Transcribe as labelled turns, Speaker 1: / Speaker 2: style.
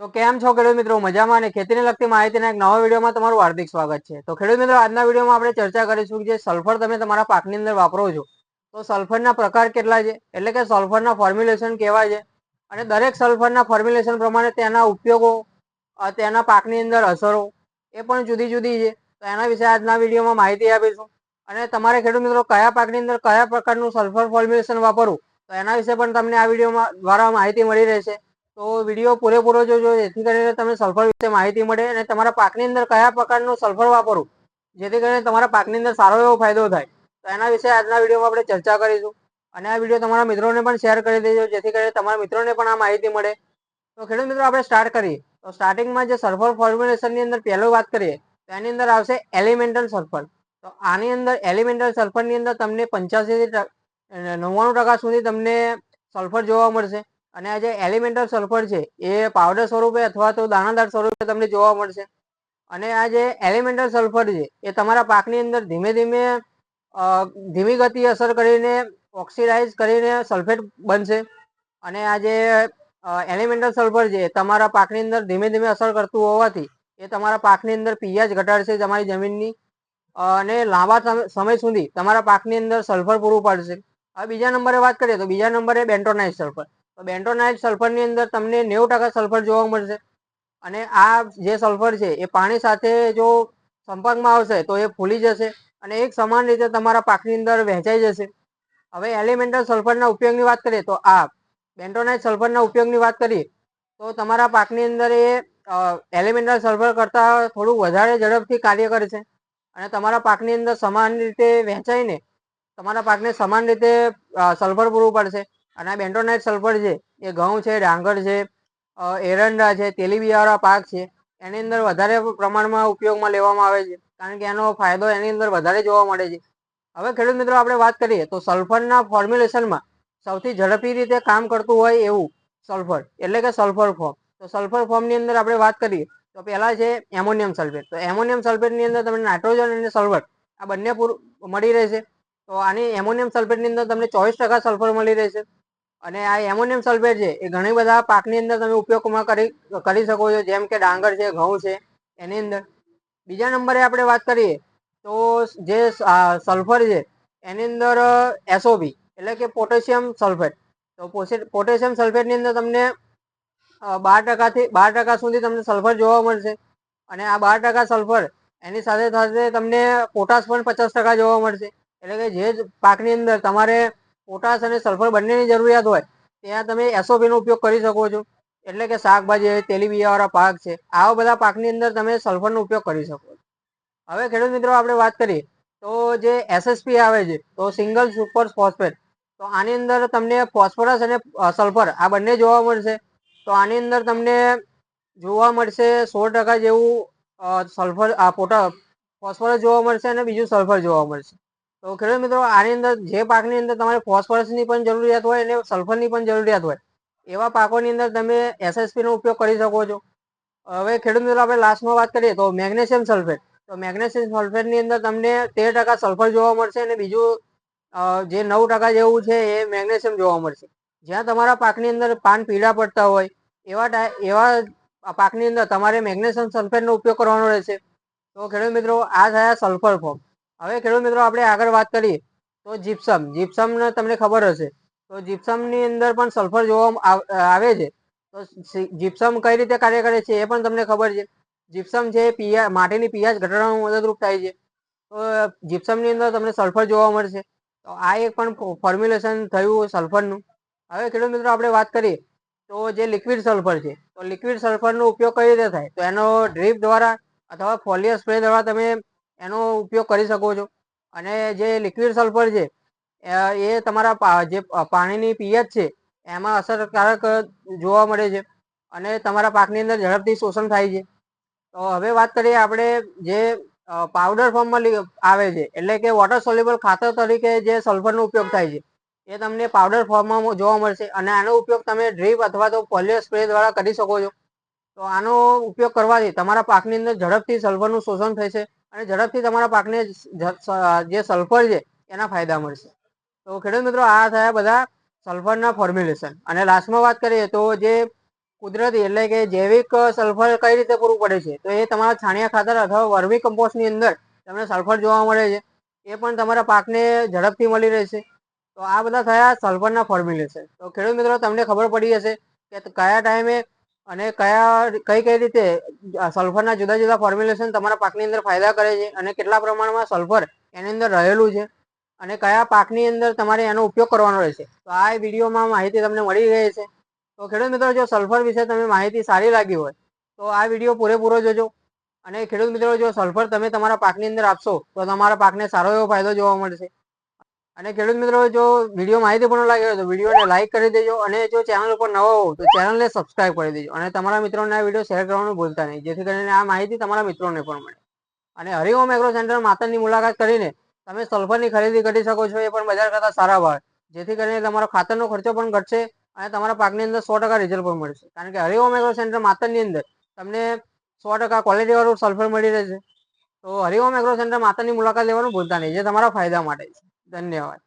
Speaker 1: તો કેમ છો ખેડૂત મિત્રો? મજામાં અને ખેતીને લગતી માહિતીના એક નવા વિડીયોમાં તમારું હાર્દિક સ્વાગત છે. તો ખેડૂત મિત્રો, આજના વિડીયોમાં આપણે ચર્ચા કરીશું કે જે સલ્ફર તમે તમારા પાકની અંદર વાપરો છો, તો સલ્ફરના પ્રકાર કેટલા છે? એટલે કે સલ્ફરના ફોર્મ્યુલેશન કેવા છે? અને દરેક સલ્ફરના ફોર્મ્યુલેશન પ્રમાણે તેના ઉપયોગો તેના પાકની અંદર અસરો, એ પણ જુદી જુદી છે. તો એના વિશે આજના વિડીયોમાં માહિતી આપીશું. અને તમારે ખેડૂત મિત્રો, કયા પાકની અંદર કયા પ્રકારનું સલ્ફર ફોર્મ્યુલેશન વાપરવું? તો એના વિશે પણ તમને આ વિડીયોમાં, દ્વારા માહિતી મળી રહેશે. તો વીડિયો પૂરેપૂરો જોજો, જેથી કરીને તમને સલ્ફર વિશે માહિતી મળે અને તમારા પાકની અંદર કયા પ્રકારનું સલ્ફર વાપરવું, જેથી કરીને તમારા પાકની અંદર સારો એવો ફાયદો થાય. તો એના વિશે આજના વિડીયોમાં આપણે ચર્ચા કરીશું. અને આ વીડિયો તમારા મિત્રોને પણ શેર કરી દેજો, જેથી કરીને તમારા મિત્રોને પણ આ માહિતી મળે. તો ખેડૂત મિત્રો, આપણે સ્ટાર્ટ કરીએ. તો સ્ટાર્ટિંગમાં જે સલ્ફર ફોર્મ્યુલેશનની અંદર પહેલો વાત કરીએ, તો એની અંદર આવશે એલિમેન્ટલ સલ્ફર તો આની અંદર એલિમેન્ટલ સલ્ફરની અંદર તમને પંચ્યાસીથી નવ્વાણું ટકા સુધી તમને સલ્ફર જોવા મળશે. અને આ જે એલિમેન્ટલ સલ્ફર છે, એ પાવડર સ્વરૂપે અથવા તો દાણાદાર સ્વરૂપે તમને જોવા મળશે. અને આ જે એલિમેન્ટલ સલ્ફર છે, એ તમારા પાકની અંદર ધીમે ધીમે ધીમી ગતિ અસર કરીને ઓક્સિડાઇઝ કરીને સલ્ફેટ બનશે. અને આ જે એલિમેન્ટલ સલ્ફર છે તમારા પાકની અંદર ધીમે ધીમે અસર કરતું હોવાથી એ તમારા પાકની અંદર પીએચ ઘટાડશે તમારી જમીનની. અને લાંબા સમ- સમય સુધી તમારા પાકની અંદર સલ્ફર પૂરું પાડશે. હવે બીજા નંબરે વાત કરીએ તો બીજા નંબરે બેન્ટોનાઇઝ સલ્ફર તો બેન્ટોનાઇટ સલ્ફરની અંદર તમને નેવું ટકા સલ્ફર જોવા મળશે. અને આ જે સલ્ફર છે, એ પાણી સાથે જો સંપર્કમાં આવશે, તો એ ફૂલી જશે અને એક સમાન રીતે તમારા પાકની અંદર વહેંચાઈ જશે. હવે એલિમેન્ટલ સલ્ફરના ઉપયોગની વાત કરીએ, તો આ બેન્ટોનાઇટ સલ્ફરના ઉપયોગની વાત કરીએ, તો તમારા પાકની અંદર એ એલિમેન્ટલ સલ્ફર કરતાં થોડું વધારે ઝડપથી કાર્ય કરે છે. અને તમારા પાકની અંદર સમાન રીતે વહેંચાઈને તમારા પાકને સમાન રીતે સલ્ફર પૂરું પાડશે. અને આ બેન્ટોનાઇટ સલ્ફર છે, એ ઘઉં છે, ડાંગર છે એરંડા છે તેલીબિયાવાળા પાક છે, એની અંદર વધારે પ્રમાણમાં ઉપયોગમાં લેવામાં આવે છે, કારણ કે એનો ફાયદો એની અંદર વધારે જોવા મળે છે. હવે ખેડૂત મિત્રો આપણે વાત કરીએ, તો સલ્ફરના ફોર્મ્યુલેશનમાં સૌથી ઝડપી રીતે કામ કરતું હોય એવું સલ્ફર, એટલે કે સલ્ફર ફોર્મ તો સલ્ફર ફોર્મની અંદર આપણે વાત કરીએ, તો પહેલાં છે એમોનિયમ સલ્ફેટ. તો એમોનિયમ સલ્ફેટની અંદર તમને નાઇટ્રોજન અને સલ્ફર, આ બંને પૂરું, મળી રહેશે. તો આની એમોનિયમ સલ્ફેટની અંદર તમને ચોવીસ ટકા સલ્ફર મળી રહેશે. અને આ એમોનિયમ સલ્ફેટ છે, એ ઘણી બધા પાકની અંદર તમે ઉપયોગમાં કરી કરી શકો છો, જેમ કે ડાંગર છે, ઘઉં છે, એની અંદર. બીજા નંબરે આપણે વાત કરીએ, તો જે સલ્ફર છે, એની અંદર એસઓબી એટલે કે પોટેશિયમ સલ્ફેટ તો પોટેશિયમ સલ્ફેટની અંદર તમને બાર ટકાથી, બાર ટકા સુધી તમને સલ્ફર જોવા મળશે. અને આ બાર ટકા સલ્ફર એની સાથે સાથે તમને પોટાશ પણ પચાસ ટકા જોવા મળશે. એટલે કે જે પાકની અંદર તમારે પોટાશ અને સલ્ફર બંનેની જરૂરિયાત હોય, ત્યાં તમે એસઓપીનો ઉપયોગ કરી શકો છો. એટલે કે શાકભાજી તેલીબિયાવાળા પાક છે, આવા બધા પાકની અંદર તમે સલ્ફરનો ઉપયોગ કરી શકો છો. હવે ખેડૂત મિત્રો, આપણે વાત કરીએ, તો જે એસએસપી આવે છે, તો સિંગલ સુપર ફોસ્ફેટ તો આની અંદર તમને ફોસ્ફરસ અને સલ્ફર આ બંને જોવા મળશે. તો આની અંદર તમને જોવા મળશે સોળ ટકા જેવું સલ્ફર આ પોટા ફોસ્ફરસ જોવા મળશે અને બીજું સલ્ફર જોવા મળશે. તો ખેડૂત મિત્રો, આની અંદર જે પાકની અંદર તમારે ફોસ્ફરસની પણ જરૂરિયાત હોય અને સલ્ફરની પણ જરૂરિયાત હોય, એવા પાકોની અંદર તમે એસએસપી નો ઉપયોગ કરી શકો છો. હવે ખેડૂત મિત્રો, આપણે લાસ્ટમાં વાત કરીએ તો મેગ્નેશિયમ સલ્ફેટ. તો મેગ્નેશિયમ સલ્ફેટની અંદર તમને તેર ટકા સલ્ફર જોવા મળશે અને બીજું જે નવ ટકા જેવું છે એ મેગ્નેશિયમ જોવા મળશે. જ્યાં તમારા પાકની અંદર પાન પીળા પડતા હોય, એવા એવા પાકની અંદર તમારે મેગ્નેશિયમ સલ્ફેટનો ઉપયોગ કરવાનો રહેશે. તો ખેડૂત મિત્રો, આ થયા સલ્ફર ફોર્મ. હવે ખેડૂત મિત્રો, આપણે આગળ વાત કરીએ તો જીપ્સમ જીપ્સમ તમને ખબર હશે. તો જીપ્સમની અંદર પણ સલ્ફર જોવા આવ- છે. તો જીપ્સમ કઈ રીતે કાર્ય કરે છે એ પણ તમને ખબર છે. જીપ્સમ છે પીયા, માટીની પીયાશ ઘટાડવામાં મદદરૂપ થાય છે. તો જીપ્સમની અંદર તમને સલ્ફર જોવા મળશે. તો આ એક પણ ફોર્મ્યુલેશન થયું સલ્ફરનું હવે ખેડૂત મિત્રો, આપણે વાત કરીએ તો જે લિક્વિડ સલ્ફર છે. તો લિક્વિડ સલ્ફરનો ઉપયોગ કઈ રીતે થાય? તો એનો ડ્રીપ દ્વારા અથવા ફોલિયર સ્પ્રે દ્વારા તમે એનો ઉપયોગ કરી શકો છો. અને જે લિક્વિડ સલ્ફર છે એ તમારા જે પાણીની પીએચ છે, એમાં અસરકારક જોવા મળે છે. અને તમારા પાકની અંદર ઝડપથી શોષણ થાય છે. તો હવે વાત કરીએ આપણે જે પાવડર ફોર્મમાં આવે છે, એટલે કે વોટર સોલ્યુબલ ખાતર તરીકે જે સલ્ફરનો ઉપયોગ થાય છે, એ તમને પાવડર ફોર્મમાં જોવા મળશે. અને આનો ઉપયોગ તમે ડ્રીપ અથવા તો પોલિયો સ્પ્રે દ્વારા કરી શકો છો. તો આનો ઉપયોગ કરવાથી તમારા પાકની અંદર ઝડપથી સલ્ફરનું શોષણ થશે. અને ઝડપથી તમારા પાકને જ- સલ્ફર છે, એના ફાયદા મળશે. તો ખેડૂત મિત્રો, આ થયા બધા સલ્ફરના ફોર્મ્યુલેશન અને લાસ્ટમાં વાત કરીએ તો જે કુદરતી એટલે કે જૈવિક સલ્ફર કઈ રીતે પૂરું પડે છે, તો એ તમારા છાણિયા ખાતર અથવા વર્મી કમ્પોસ્ટની અંદર તમને સલ્ફર જોવા મળે છે. એ પણ તમારા પાકને ઝડપથી મળી રહેશે. તો આ બધા થયા સલ્ફરના ફોર્મ્યુલેશન તો ખેડૂત મિત્રો, તમને ખબર પડી હશે કે કયા ટાઈમે અને કયા કઈ કઈ રીતે સલ્ફરના જુદા જુદા ફોર્મ્યુલેશન તમારા પાકની અંદર ફાયદા કરે છે અને કેટલા પ્રમાણમાં સલ્ફર એની અંદર રહેલું છે અને કયા પાકની અંદર તમારે એનો ઉપયોગ કરવાનો રહેશે. તો આ વિડીયોમાં માહિતી તમને મળી ગઈ છે. તો ખેડૂત મિત્રો, જો સલ્ફર વિશે તમે માહિતી સારી લાગી હોય, તો આ વીડિયો પૂરેપૂરો જોજો. અને ખેડૂત મિત્રો, જો સલ્ફર તમે તમારા પાકની અંદર આપશો, તો તમારા પાકને સારો એવો ફાયદો જોવા મળશે. અને ખેડૂત મિત્રો, જો વીડિયો માહિતીપૂર્ણ લાગ્યો તો વિડીયોને લાઇક કરી દેજો અને જો ચેનલ ઉપર નવો હો તો ચેનલને સબસ્ક્રાઇબ કરી દેજો અને તમારા મિત્રોને આ વીડિયો શેર કરવાનું ભૂલતા નહીં. જેથી કરીને આ માહિતી તમારા મિત્રોને પણ મળે. અને હરિઓમ એગ્રો સેન્ટર માતરની મુલાકાત કરીને તમે સલ્ફરની ખરીદી કરી શકો છો, એ પણ બજાર કરતાં સારા ભાવે. જેથી કરીને તમારો ખાતરનો ખર્ચો પણ ઘટશે અને તમારા પાકની અંદર સો ટકા રિઝલ્ટ પણ મળશે. કારણ કે હરિઓમ એગ્રો સેન્ટર માતરની અંદર તમને સો ટકા ક્વોલિટીવાળું સલ્ફર મળી રહેશે. તો હરિઓમ એગ્રો સેન્ટર માતાની મુલાકાત લેવાનું ભૂલતા નહીં. જે તમારા ફાયદા માટે છે. धन्यवाद.